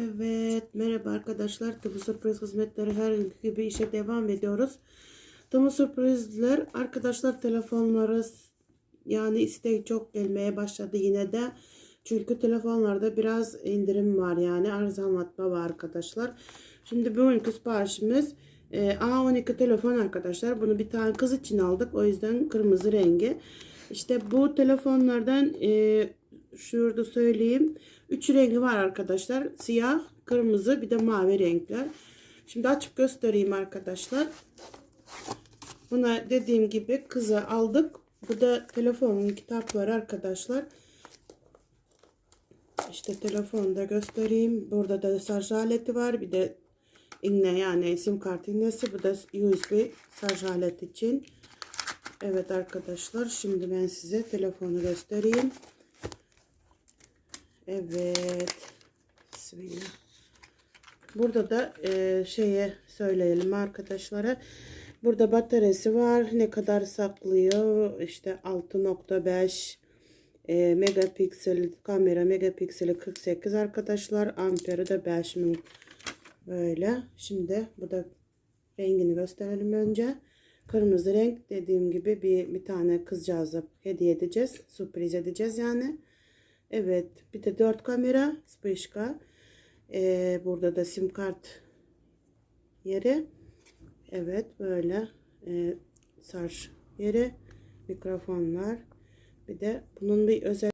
Evet, merhaba arkadaşlar. Tıbbi Sürpriz Hizmetleri her günkü gibi işe devam ediyoruz. Tıbbi Sürprizler arkadaşlar telefonları yani istek çok gelmeye başladı yine de. Çünkü telefonlarda biraz indirim var yani arızalatma var arkadaşlar. Şimdi bugünkü siparişimiz e, A12 telefon arkadaşlar. Bunu bir tane kız için aldık. O yüzden kırmızı rengi. İşte bu telefonlardan e, şurada söyleyeyim. Üç rengi var arkadaşlar. Siyah, kırmızı bir de mavi renkler. Şimdi açıp göstereyim arkadaşlar. Buna dediğim gibi kıza aldık. Bu da telefonun kitapları arkadaşlar. İşte telefonda göstereyim. Burada da şarj aleti var. Bir de iğne yani sim kart iğnesi. Bu da USB şarj aleti için. Evet arkadaşlar. Şimdi ben size telefonu göstereyim. Evet. Bismillah. Burada da e, şeye söyleyelim arkadaşlara. Burada bataryası var. Ne kadar saklıyor? İşte 6.5 e, megapiksel kamera megapikseli 48 arkadaşlar. Amperi de 5000 böyle. Şimdi bu da rengini gösterelim önce. Kırmızı renk dediğim gibi bir, bir tane kızcağıza hediye edeceğiz. Sürpriz edeceğiz yani. Evet. Bir de 4 kamera. Spışka. Ee, burada da sim kart yeri. Evet. Böyle. Ee, sarj yeri. Mikrofonlar. Bir de bunun bir özel